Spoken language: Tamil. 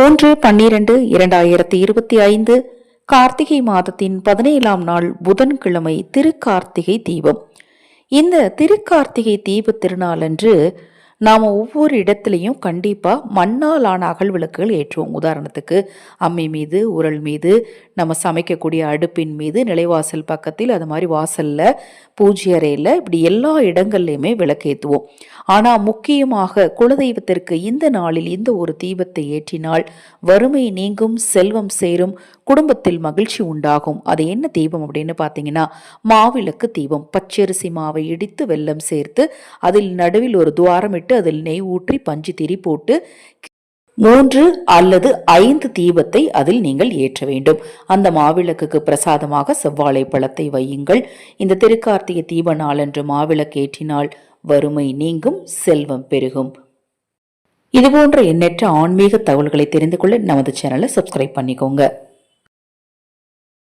மூன்று பன்னிரண்டு இரண்டாயிரத்தி இருபத்தி ஐந்து கார்த்திகை மாதத்தின் பதினேழாம் நாள் புதன்கிழமை திருக்கார்த்திகை தீபம். இந்த திருக்கார்த்திகை தீப திருநாளன்று நாம் ஒவ்வொரு இடத்துலையும் கண்டிப்பாக மண்ணால் ஆன அகல் விளக்குகள் ஏற்றுவோம். உதாரணத்துக்கு அம்மி மீது உரல் மீது நம்ம சமைக்கக்கூடிய அடுப்பின் மீது நிலைவாசல் பக்கத்தில் அது மாதிரி வாசலில் பூஜை அறையில் இப்படி எல்லா இடங்கள்லையுமே விளக்கேற்றுவோம் ஆனால் முக்கியமாக குலதெய்வத்திற்கு இந்த நாளில் இந்த ஒரு தீபத்தை ஏற்றினால் வறுமை நீங்கும் செல்வம் சேரும் குடும்பத்தில் மகிழ்ச்சி உண்டாகும். அது என்ன தீபம் அப்படின்னு பார்த்தீங்கன்னா மாவிளக்கு தீபம். பச்சரிசி மாவை இடித்து வெல்லம் சேர்த்து அதில் நடுவில் ஒரு துவாரம் இட்டு அதில் நெய் ஊற்றி பஞ்சு திரி போட்டு மூன்று அல்லது ஐந்து தீபத்தை அதில் நீங்கள் ஏற்ற வேண்டும். அந்த மாவிளக்குக்கு பிரசாதமாக செவ்வாழை பழத்தை வையுங்கள். இந்த திருக்கார்த்திகை தீப நாளன்று மாவிளக்கு ஏற்றினால் வறுமை நீங்கும் செல்வம் பெருகும். இதுபோன்ற எண்ணற்ற ஆன்மீக தகவல்களை தெரிந்து கொள்ள நமது சேனலை சப்ஸ்கிரைப் பண்ணிக்கோங்க.